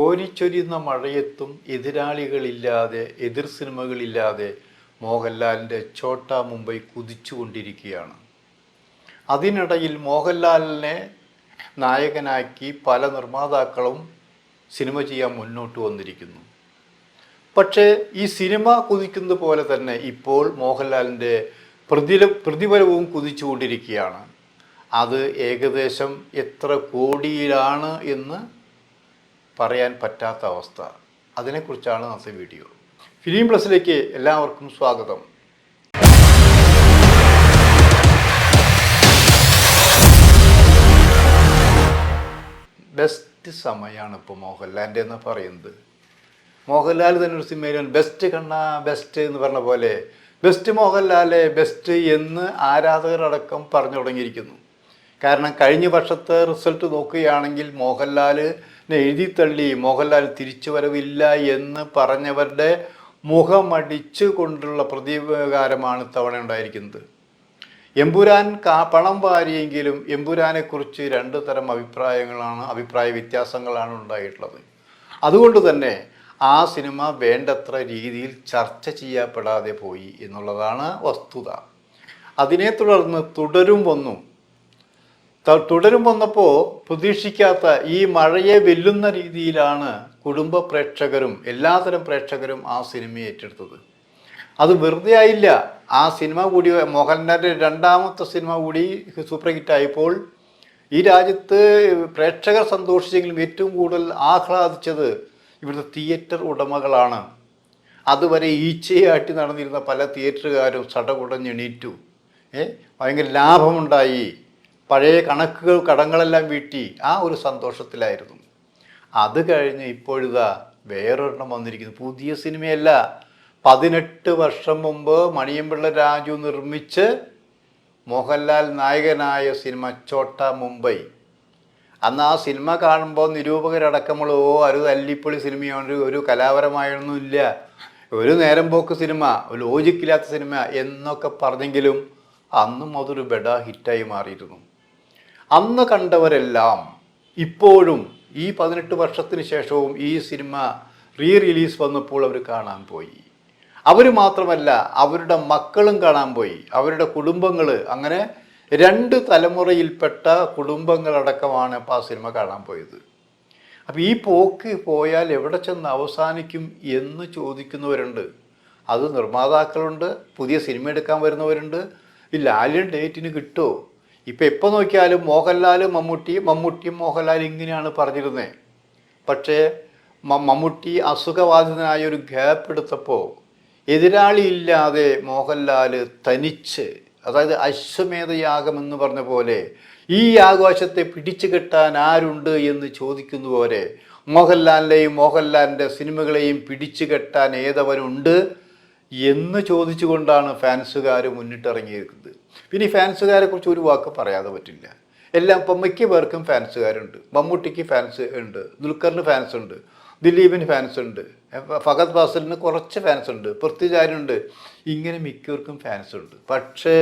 കോരിച്ചൊരിയുന്ന മഴയത്തും എതിരാളികളില്ലാതെ എതിർ സിനിമകളില്ലാതെ മോഹൻലാലിന്റെ ചോട്ട മുംബൈ കുതിച്ചുകൊണ്ടിരിക്കുകയാണ്. അതിനിടയിൽ മോഹൻലാലിനെ നായകനാക്കി പല നിർമ്മാതാക്കളും സിനിമ ചെയ്യാൻ മുന്നോട്ട് വന്നിരിക്കുന്നു. പക്ഷേ ഈ സിനിമ കുതിക്കുന്നത് പോലെ തന്നെ ഇപ്പോൾ മോഹൻലാലിന്റെ പ്രതില പ്രതിഫലവും കുതിച്ചുകൊണ്ടിരിക്കുകയാണ്. അത് ഏകദേശം എത്ര കോടിയിലാണ് എന്ന് പറയാൻ പറ്റാത്ത അവസ്ഥ. അതിനെക്കുറിച്ചാണ് അന്നത്തെ വീഡിയോ. ഫിലിം പ്ലസിലേക്ക് എല്ലാവർക്കും സ്വാഗതം. ബെസ്റ്റ് സമയമാണ് ഇപ്പോൾ മോഹൻലാലിന്റെ എന്ന് പറയുന്നത്. മോഹൻലാൽ തന്നെ ഒരു സിനിമയിൽ ബെസ്റ്റ് കണ്ണ ബെസ്റ്റ് എന്ന് പറഞ്ഞ പോലെ ബെസ്റ്റ് മോഹൻലാലെ ബെസ്റ്റ് എന്ന് ആരാധകരടക്കം പറഞ്ഞു തുടങ്ങിയിരിക്കുന്നു. കാരണം കഴിഞ്ഞ വർഷത്തെ റിസൾട്ട് നോക്കുകയാണെങ്കിൽ മോഹൻലാലിനെ എഴുതിത്തള്ളി മോഹൻലാൽ തിരിച്ചു വരവില്ല എന്ന് പറഞ്ഞവരുടെ മുഖമടിച്ചു കൊണ്ടുള്ള പ്രതികാരമാണ് ഇത്തവണ ഉണ്ടായിരിക്കുന്നത്. എമ്പുരാൻ കാ പണം വാരിയെങ്കിലും എമ്പുരാനെക്കുറിച്ച് രണ്ട് തരം അഭിപ്രായങ്ങളാണ് അഭിപ്രായ വ്യത്യാസങ്ങളാണ് ഉണ്ടായിട്ടുള്ളത്. അതുകൊണ്ട് തന്നെ ആ സിനിമ വേണ്ടത്ര രീതിയിൽ ചർച്ച ചെയ്യപ്പെടാതെ പോയി എന്നുള്ളതാണ് വസ്തുത. അതിനെ തുടർന്ന് തുടരും വന്നു. ത- തുടരും വന്നപ്പോൾ പ്രതീക്ഷിക്കാത്ത ഈ മഴയെ വെല്ലുന്ന രീതിയിലാണ് കുടുംബ പ്രേക്ഷകരും എല്ലാതരം പ്രേക്ഷകരും ആ സിനിമ ഏറ്റെടുത്തത്. അത് വെറുതെ ആയില്ല. ആ സിനിമ കൂടി മോഹൻലാലിന്റെ രണ്ടാമത്തെ സിനിമ കൂടി സൂപ്പർ ഹിറ്റ് ആയപ്പോൾ ഈ രാജ്യത്ത് പ്രേക്ഷകർ സന്തോഷിച്ചെങ്കിലും ഏറ്റവും കൂടുതൽ ആഹ്ലാദിച്ചത് ഇവിടുത്തെ തിയേറ്റർ ഉടമകളാണ്. അതുവരെ ഈച്ചയാട്ടി നടന്നിരുന്ന പല തിയേറ്ററുകാരും സടകുടഞ്ഞെണീറ്റു. ഏ? ഭയങ്കര ലാഭമുണ്ടായി. പഴയ കണക്കുകൾ കടങ്ങളെല്ലാം വീട്ടി ആ ഒരു സന്തോഷത്തിലായിരുന്നു. അത് കഴിഞ്ഞ് ഇപ്പോഴിതാ വേറൊരെണ്ണം വന്നിരിക്കുന്നു. പുതിയ സിനിമയല്ല. പതിനെട്ട് വർഷം മുമ്പ് മണിയമ്പിള്ള രാജു നിർമ്മിച്ച് മോഹൻലാൽ നായകനായ സിനിമ ചോട്ട മുംബൈ. അന്ന് ആ സിനിമ കാണുമ്പോൾ നിരൂപകരടക്കമുള്ള ഓ ഒരു തല്ലിപ്പൊളി സിനിമയാണ്. ഒരു കലാപരമായൊന്നുമില്ല ഒരു നേരം പോക്ക് സിനിമ ലോജിക്കില്ലാത്ത സിനിമ എന്നൊക്കെ പറഞ്ഞെങ്കിലും അന്നും അതൊരു ബെഡ ഹിറ്റായി മാറിയിരുന്നു. അന്ന് കണ്ടവരെല്ലാം ഇപ്പോഴും ഈ പതിനെട്ട് വർഷത്തിന് ശേഷവും ഈ സിനിമ റീ റിലീസ് വന്നപ്പോൾ അവർ കാണാൻ പോയി. അവർ മാത്രമല്ല അവരുടെ മക്കളും കാണാൻ പോയി. അവരുടെ കുടുംബങ്ങൾ അങ്ങനെ രണ്ട് തലമുറയിൽപ്പെട്ട കുടുംബങ്ങളടക്കമാണ് ഇപ്പോൾ ആ സിനിമ കാണാൻ പോയത്. അപ്പോൾ ഈ പോക്ക് പോയാൽ എവിടെ ചെന്ന് അവസാനിക്കും എന്ന് ചോദിക്കുന്നവരുണ്ട്. അത് നിർമ്മാതാക്കളുണ്ട് പുതിയ സിനിമ എടുക്കാൻ വരുന്നവരുണ്ട്. ഈ ലാലിയൻ ഡേറ്റിന് കിട്ടുമോ ഇപ്പം എപ്പോൾ നോക്കിയാലും മോഹൻലാൽ മമ്മൂട്ടി മമ്മൂട്ടിയും മോഹൻലാൽ ഇങ്ങനെയാണ് പറഞ്ഞിരുന്നത് പക്ഷേ മമ്മൂട്ടി അസുഖബാധിതനായ ഒരു ഗ്യാപ്പ് എടുത്തപ്പോൾ എതിരാളി ഇല്ലാതെ മോഹൻലാൽ തനിച്ച് അതായത് അശ്വമേധയാഗം എന്ന് പറഞ്ഞ പോലെ ഈ ആഘോഷത്തെ പിടിച്ചു കെട്ടാൻ ആരുണ്ട് എന്ന് ചോദിക്കുന്ന പോലെ മോഹൻലാലിന്റെയും മോഹൻലാലിന്റെ സിനിമകളെയും പിടിച്ചു കെട്ടാൻ ഏതവനുണ്ട് എന്ന് ചോദിച്ചുകൊണ്ടാണ് ഫാൻസുകാർ മുന്നിട്ടിറങ്ങിയിരിക്കുന്നത്. പിന്നെ ഈ ഫാൻസുകാരെ കുറിച്ച് ഒരു വാക്ക് പറയാതെ പറ്റില്ല. എല്ലാം ഇപ്പം മിക്ക പേർക്കും ഫാൻസുകാരുണ്ട്. മമ്മൂട്ടിക്ക് ഫാൻസ് ഉണ്ട് ദുൽഖറിന് ഫാൻസ് ഉണ്ട് ദിലീപിന് ഫാൻസ് ഉണ്ട് ഫഹദ് ഫാസലിന് കുറച്ച് ഫാൻസ് ഉണ്ട് പൃഥ്വിചാരുണ്ട് ഇങ്ങനെ മിക്കവർക്കും ഫാൻസ് ഉണ്ട്. പക്ഷേ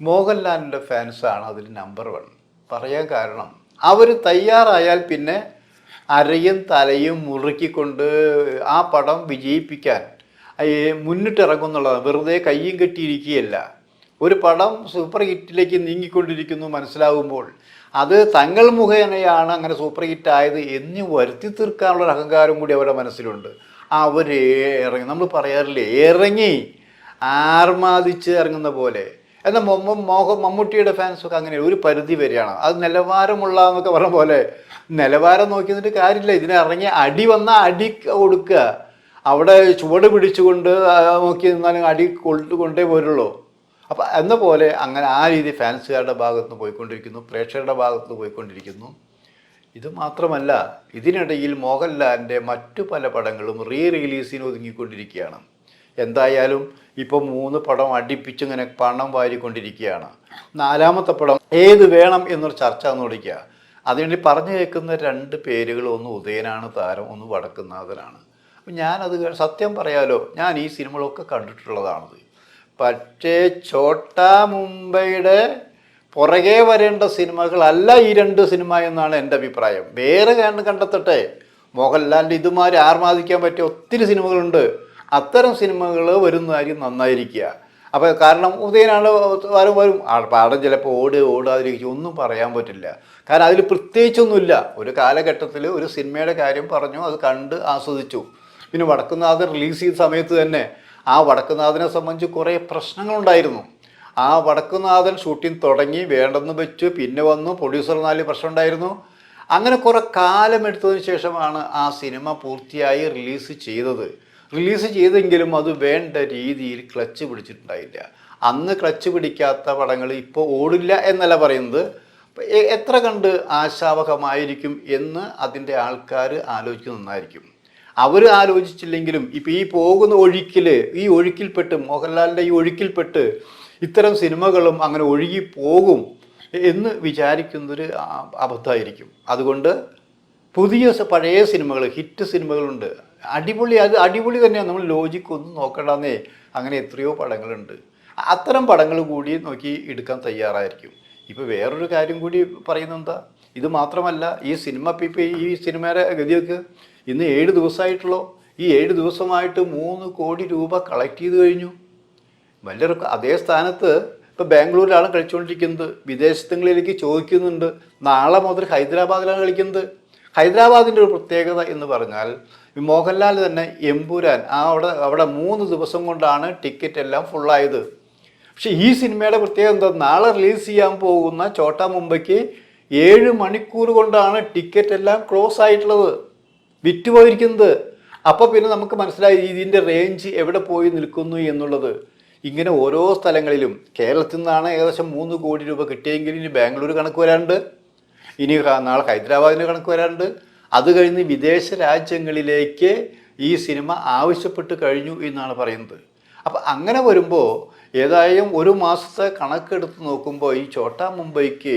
മോഹൻലാലിന്റെ ഫാൻസാണ് അതിൽ നമ്പർ വൺ പറയാൻ കാരണം അവർ തയ്യാറായാൽ പിന്നെ അരയും തലയും മുറുക്കിക്കൊണ്ട് ആ പടം വിജയിപ്പിക്കാൻ മുന്നിട്ടിറങ്ങും മുന്നിട്ടിറങ്ങുന്നുള്ളതാണ്. വെറുതെ കയ്യും കെട്ടിയിരിക്കുകയല്ല. ഒരു പടം സൂപ്പർ ഹിറ്റിലേക്ക് നീങ്ങിക്കൊണ്ടിരിക്കുന്നു മനസ്സിലാകുമ്പോൾ അത് തങ്ങൾ മുഖേനയാണ് അങ്ങനെ സൂപ്പർ ഹിറ്റ് ആയത് എന്ന് വരുത്തി തീർക്കാനുള്ള അഹങ്കാരം കൂടി അവരുടെ മനസ്സിലുണ്ട്. അവർ ഇറങ്ങി നമ്മൾ പറയാറില്ലേ ഇറങ്ങി ആർമാദിച്ച് ഇറങ്ങുന്ന പോലെ. എന്നാൽ മൊമ്മ മോഹ മമ്മൂട്ടിയുടെ ഫാൻസൊക്കെ അങ്ങനെ ഒരു പരിധി വരെയാണ്. അത് നിലവാരമുള്ള എന്നൊക്കെ പറഞ്ഞ പോലെ നിലവാരം നോക്കി നിന്നിട്ട് കാര്യമില്ല. ഇതിനെ ഇറങ്ങി അടി വന്ന അടി കൊടുക്കുക. അവിടെ ചുവട് പിടിച്ചുകൊണ്ട് നോക്കി നിന്നാലും അടി കൊണ്ടേ പോരുള്ളൂ. അപ്പം എന്ന പോലെ അങ്ങനെ ആ രീതി ഫാൻസുകാരുടെ ഭാഗത്ത് നിന്ന് പോയിക്കൊണ്ടിരിക്കുന്നു പ്രേക്ഷകരുടെ ഭാഗത്ത് നിന്ന് പോയിക്കൊണ്ടിരിക്കുന്നു. ഇത് മാത്രമല്ല ഇതിനിടയിൽ മോഹൻലാലിന്റെ മറ്റു പല പടങ്ങളും റീ റിലീസിന് ഒതുങ്ങിക്കൊണ്ടിരിക്കുകയാണ്. എന്തായാലും ഇപ്പോൾ മൂന്ന് പടം അടുപ്പിച്ചിങ്ങനെ പണം വാരിക്കൊണ്ടിരിക്കുകയാണ്. നാലാമത്തെ പടം ഏത് വേണം എന്നൊരു ചർച്ച നോടിക്കുക അതിനുവേണ്ടി പറഞ്ഞു കേൾക്കുന്ന രണ്ട് പേരുകൾ ഒന്ന് ഉദയനാണ് താരം ഒന്ന് വടക്കുന്നാഥനാണ് അപ്പം ഞാനത് സത്യം പറയാലോ ഞാൻ ഈ സിനിമകളൊക്കെ കണ്ടിട്ടുള്ളതാണത്. പക്ഷേ ചോട്ട മുംബൈയുടെ പുറകെ വരേണ്ട സിനിമകളല്ല ഈ രണ്ട് സിനിമ എന്നാണ് എന്റെ അഭിപ്രായം. വേറെ കണ്ട് കണ്ടെത്തട്ടെ. മോഹൻലാലിന്റെ ഇതുമാതിരി ആർമാദിക്കാൻ പറ്റിയ ഒത്തിരി സിനിമകളുണ്ട്. അത്തരം സിനിമകൾ വരുന്നതായിരിക്കും നന്നായിരിക്കുക. അപ്പോൾ കാരണം ഉദയനാണ് വരും വരും. പാടം ചിലപ്പോൾ ഓട് ഓടാതിരിക്കും. ഒന്നും പറയാൻ പറ്റില്ല. കാരണം അതിൽ പ്രത്യേകിച്ചൊന്നുമില്ല. ഒരു കാലഘട്ടത്തിൽ ഒരു സിനിമയുടെ കാര്യം പറഞ്ഞു അത് കണ്ട് ആസ്വദിച്ചു. പിന്നെ വടക്കുന്നാഥൻ റിലീസ് ചെയ്ത സമയത്ത് തന്നെ ആ വടക്കുനാഥനെ സംബന്ധിച്ച് കുറേ പ്രശ്നങ്ങളുണ്ടായിരുന്നു. ആ വടക്കുനാഥൻ ഷൂട്ടിംഗ് തുടങ്ങി വേണ്ടെന്ന് വെച്ചു പിന്നെ വന്നു പ്രൊഡ്യൂസർ നാല് പ്രശ്നം ഉണ്ടായിരുന്നു അങ്ങനെ കുറെ കാലം എടുത്തതിന് ശേഷമാണ് ആ സിനിമ പൂർത്തിയായി റിലീസ് ചെയ്തത്. റിലീസ് ചെയ്തെങ്കിലും അത് വേണ്ട രീതിയിൽ ക്ലച്ച് പിടിച്ചിട്ടുണ്ടായില്ല. അന്ന് ക്ലച്ച് പിടിക്കാത്ത പടങ്ങൾ ഇപ്പോൾ ഓടില്ല എന്നല്ല പറയുന്നത്. എത്ര കണ്ട് ആശാവഹമായിരിക്കും എന്ന് അതിന്റെ ആൾക്കാർ ആലോചിക്കുന്നതായിരിക്കും അവർ ആലോചിച്ചില്ലെങ്കിലും ഇപ്പം ഈ പോകുന്ന ഒഴുക്കിൽ ഈ ഒഴുക്കിൽപ്പെട്ട് മോഹൻലാലിന്റെ ഈ ഒഴുക്കിൽപ്പെട്ട് ഇത്തരം സിനിമകളും അങ്ങനെ ഒഴുകി പോകും എന്ന് വിചാരിക്കുന്നൊരു അബദ്ധമായിരിക്കും. അതുകൊണ്ട് പുതിയ പഴയ സിനിമകൾ ഹിറ്റ് സിനിമകളുണ്ട്. അടിപൊളി അത് അടിപൊളി തന്നെയാണ്. നമ്മൾ ലോജിക്ക് ഒന്നും നോക്കണ്ടെന്നേ അങ്ങനെ എത്രയോ പടങ്ങളുണ്ട്. അത്തരം പടങ്ങൾ കൂടി നോക്കി എടുക്കാൻ തയ്യാറായിരിക്കും. ഇപ്പോൾ വേറൊരു കാര്യം കൂടി പറയുന്നത് എന്താ? ഇത് മാത്രമല്ല ഈ സിനിമ ഇപ്പം ഈ സിനിമയുടെ ഗതിയൊക്കെ ഇന്ന് ഏഴ് ദിവസമായിട്ടുള്ളോ? ഈ ഏഴ് ദിവസമായിട്ട് മൂന്ന് കോടി രൂപ കളക്ട് ചെയ്ത് കഴിഞ്ഞു. വലിയ അതേ സ്ഥാനത്ത് ഇപ്പോൾ ബാംഗ്ലൂരിലാണ് കളിച്ചുകൊണ്ടിരിക്കുന്നത്. വിദേശത്തുകളിലേക്ക് ചോദിക്കുന്നുണ്ട്. നാളെ മുതൽ ഹൈദരാബാദിലാണ് കളിക്കുന്നത്. ഹൈദരാബാദിന്റെ ഒരു പ്രത്യേകത എന്ന് പറഞ്ഞാൽ മോഹൻലാൽ തന്നെ എമ്പുരാൻ. ആ അവിടെ അവിടെ മൂന്ന് ദിവസം കൊണ്ടാണ് ടിക്കറ്റ് എല്ലാം ഫുള്ളായത് പക്ഷേ ഈ സിനിമയുടെ പ്രത്യേകത എന്താ? നാളെ റിലീസ് ചെയ്യാൻ പോകുന്ന ചോട്ടാ മുംബൈക്ക് ഏഴ് മണിക്കൂർ കൊണ്ടാണ് ടിക്കറ്റ് എല്ലാം ക്ലോസ് ആയിട്ടുള്ളത്. വിറ്റുപോയിരിക്കുന്നത്. അപ്പോൾ പിന്നെ നമുക്ക് മനസ്സിലായി ഇതിന്റെ റേഞ്ച് എവിടെ പോയി നിൽക്കുന്നു എന്നുള്ളത്. ഇങ്ങനെ ഓരോ സ്ഥലങ്ങളിലും കേരളത്തിൽ നിന്നാണ് ഏകദേശം മൂന്ന് കോടി രൂപ കിട്ടിയെങ്കിൽ ഇനി ബാംഗ്ലൂർ കണക്ക് വരാണ്ട് ഇനി നാളെ ഹൈദരാബാദിന് കണക്ക് വരാണ്ട് അത് കഴിഞ്ഞ് വിദേശ രാജ്യങ്ങളിലേക്ക് ഈ സിനിമ ആവശ്യപ്പെട്ട് കഴിഞ്ഞു എന്നാണ് പറയുന്നത്. അപ്പം അങ്ങനെ വരുമ്പോൾ ഏതായാലും ഒരു മാസത്തെ കണക്കെടുത്ത് നോക്കുമ്പോൾ ഈ ചോട്ടാ മുംബൈക്ക്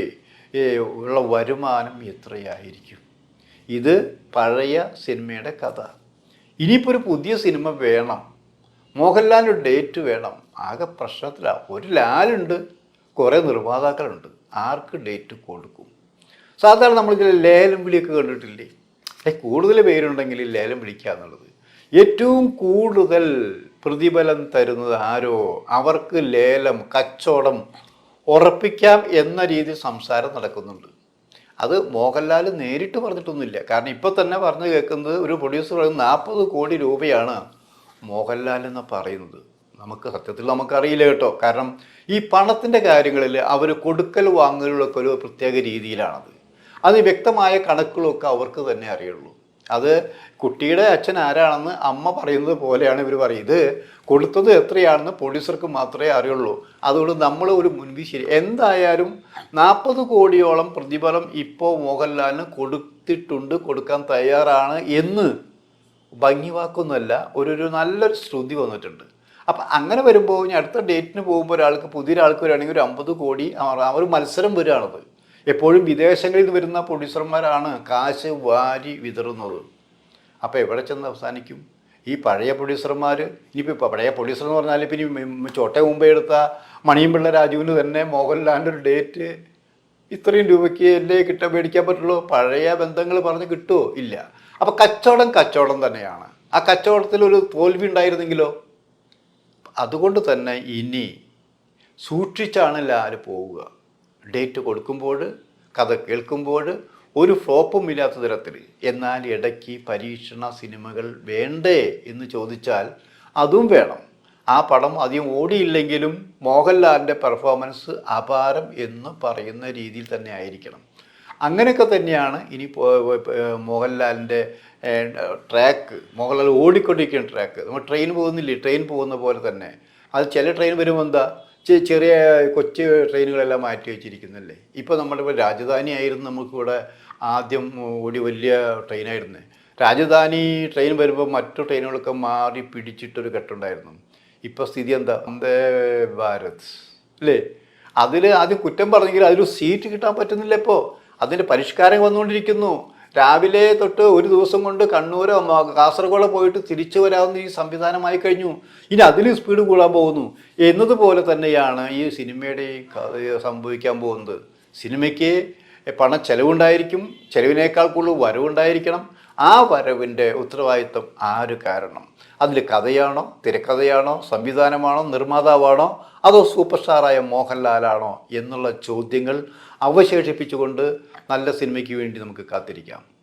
ഉള്ള വരുമാനം എത്രയായിരിക്കും? ഇത് പഴയ സിനിമയുടെ കഥ. ഇനിയിപ്പോൾ ഒരു പുതിയ സിനിമ വേണം. മോഹൻലാലിന്റെ ഡേറ്റ് വേണം. ആകെ പ്രശ്നത്തിലാണ് ഒരു ലാലുണ്ട് കുറേ നിർമ്മാതാക്കളുണ്ട്. ആർക്ക് ഡേറ്റ് കൊടുക്കും? സാധാരണ നമ്മൾ ഇതിൽ ലേലം വിളിയൊക്കെ കണ്ടിട്ടില്ലേ? കൂടുതൽ പേരുണ്ടെങ്കിൽ ലേലം വിളിക്കുക എന്നുള്ളത്. ഏറ്റവും കൂടുതൽ പ്രതിഫലം തരുന്നത് ആരോ? അവർക്ക് ലേലം കച്ചവടം ഉറപ്പിക്കാം എന്ന രീതിയിൽ സംസാരം നടക്കുന്നുണ്ട്. അത് മോഹൻലാൽ നേരിട്ട് പറഞ്ഞിട്ടൊന്നുമില്ല. കാരണം ഇപ്പോൾ തന്നെ പറഞ്ഞു കേൾക്കുന്നത് ഒരു പ്രൊഡ്യൂസർ പറയുന്നത് നാൽപ്പത് കോടി രൂപയാണ് മോഹൻലാൽ എന്ന് പറയുന്നത്. നമുക്ക് സത്യത്തിൽ നമുക്കറിയില്ല കേട്ടോ. കാരണം ഈ പണത്തിന്റെ കാര്യങ്ങളിൽ അവർ കൊടുക്കൽ വാങ്ങലുകളൊക്കെ ഒരു പ്രത്യേക രീതിയിലാണത്. അത് വ്യക്തമായ കണക്കുകളൊക്കെ അവർക്ക് തന്നെ അറിയുള്ളൂ. അത് കുട്ടിയുടെ അച്ഛൻ ആരാണെന്ന് അമ്മ പറയുന്നത് പോലെയാണ് ഇവർ പറയുന്നത്. കൊടുത്തത് എത്രയാണെന്ന് പോലീസർക്ക് മാത്രമേ അറിയുള്ളൂ. അതുകൊണ്ട് നമ്മൾ ഒരു മുൻപി ശരി എന്തായാലും നാൽപ്പത് കോടിയോളം പ്രതിഫലം ഇപ്പോൾ മോഹൻലാലിന് കൊടുത്തിട്ടുണ്ട് കൊടുക്കാൻ തയ്യാറാണ് എന്ന് ഭംഗിവാക്കൊന്നുമല്ല ഒരു ഒരു നല്ലൊരു ശ്രുതി വന്നിട്ടുണ്ട്. അപ്പം അങ്ങനെ വരുമ്പോൾ ഇനി അടുത്ത ഡേറ്റിന് പോകുമ്പോൾ ഒരാൾക്ക് പുതിയൊരാൾക്ക് വരികയാണെങ്കിൽ ഒരു അമ്പത് കോടി ഒരു മത്സരം വരികയാണത്. എപ്പോഴും വിദേശങ്ങളിൽ നിന്ന് വരുന്ന പ്രൊഡ്യൂസർമാരാണ് കാശ് വാരി വിതറുന്നത്. അപ്പോൾ എവിടെ ചെന്ന് അവസാനിക്കും? ഈ പഴയ പ്രൊഡ്യൂസർമാർ ഇനിയിപ്പോൾ പഴയ പ്രൊഡ്യൂസർ എന്ന് പറഞ്ഞാൽ ഇനി ചോട്ട മുമ്പേ എടുത്ത മണിയും പിള്ള രാജുവിന് തന്നെ മോഹൻലാലിന്റെ ഒരു ഡേറ്റ് ഇത്രയും രൂപയ്ക്ക് അല്ലേ കിട്ടാൻ മേടിക്കാൻ പറ്റുള്ളൂ? പഴയ ബന്ധങ്ങൾ പറഞ്ഞ് കിട്ടുമോ ഇല്ല. അപ്പോൾ കച്ചവടം കച്ചവടം തന്നെയാണ്. ആ കച്ചവടത്തിൽ ഒരു തോൽവി ഉണ്ടായിരുന്നെങ്കിലോ? അതുകൊണ്ട് തന്നെ ഇനി സൂക്ഷിച്ചാണ് എല്ലാവരും പോവുക. ഡേറ്റ് കൊടുക്കുമ്പോൾ കഥ കേൾക്കുമ്പോൾ ഒരു ഫ്ലോപ്പും ഇല്ലാത്ത തരത്തിൽ എന്നാൽ ഇടയ്ക്ക് പരീക്ഷണ സിനിമകൾ വേണ്ടേ എന്ന് ചോദിച്ചാൽ അതും വേണം. ആ പടം അധികം ഓടിയില്ലെങ്കിലും മോഹൻലാലിന്റെ പെർഫോമൻസ് അപാരം എന്ന് പറയുന്ന രീതിയിൽ തന്നെ ആയിരിക്കണം. അങ്ങനെയൊക്കെ തന്നെയാണ് ഇനി മോഹൻലാലിന്റെ ട്രാക്ക് മോഹൻലാൽ ഓടിക്കൊണ്ടിരിക്കുന്ന ട്രാക്ക്. നമ്മൾ ട്രെയിൻ പോകുന്നില്ലേ? ട്രെയിൻ പോകുന്ന പോലെ തന്നെ. അത് ചില ട്രെയിൻ വരുമ്പോൾ എന്താ? ചെറിയ കൊച്ചു ട്രെയിനുകളെല്ലാം മാറ്റി വെച്ചിരിക്കുന്നല്ലേ? ഇപ്പോൾ നമ്മുടെ ഇപ്പോൾ രാജധാനി ആയിരുന്നു നമുക്കിവിടെ ആദ്യം ഓടി വലിയ ട്രെയിനായിരുന്നു. രാജധാനി ട്രെയിൻ വരുമ്പോൾ മറ്റു ട്രെയിനുകളൊക്കെ മാറി പിടിച്ചിട്ടൊരു ഘട്ടമുണ്ടായിരുന്നു. ഇപ്പോൾ സ്ഥിതി എന്താ? വന്ദേ ഭാരത്. അല്ലേ അതിൽ ആദ്യം കുറ്റം പറഞ്ഞെങ്കിൽ അതിൽ സീറ്റ് കിട്ടാൻ പറ്റുന്നില്ല ഇപ്പോൾ അതിന്റെ പരിഷ്കാരം വന്നുകൊണ്ടിരിക്കുന്നു. രാവിലെ തൊട്ട് ഒരു ദിവസം കൊണ്ട് കണ്ണൂരോ കാസർഗോഡ് പോയിട്ട് തിരിച്ചു വരാവുന്ന ഈ സംവിധാനമായി കഴിഞ്ഞു. ഇനി അതിൽ സ്പീഡ് കൂടാൻ പോകുന്നു. എന്നതുപോലെ തന്നെയാണ് ഈ സിനിമയുടെ സംഭവിക്കാൻ പോകുന്നത്. സിനിമയ്ക്ക് പണ ചെലവുണ്ടായിരിക്കും. ചെലവിനേക്കാൾ കൂടുതൽ വരവുണ്ടായിരിക്കണം. ആ വരവിന്റെ ഉത്തരവാദിത്വം ആര് കാരണം? അതിൽ കഥയാണോ തിരക്കഥയാണോ സംവിധാനമാണോ നിർമ്മാതാവാണോ അതോ സൂപ്പർ സ്റ്റാറായ മോഹൻലാലാണോ എന്നുള്ള ചോദ്യങ്ങൾ അവശേഷിപ്പിച്ചുകൊണ്ട് നല്ല സിനിമയ്ക്ക് വേണ്ടി നമുക്ക് കാത്തിരിക്കാം.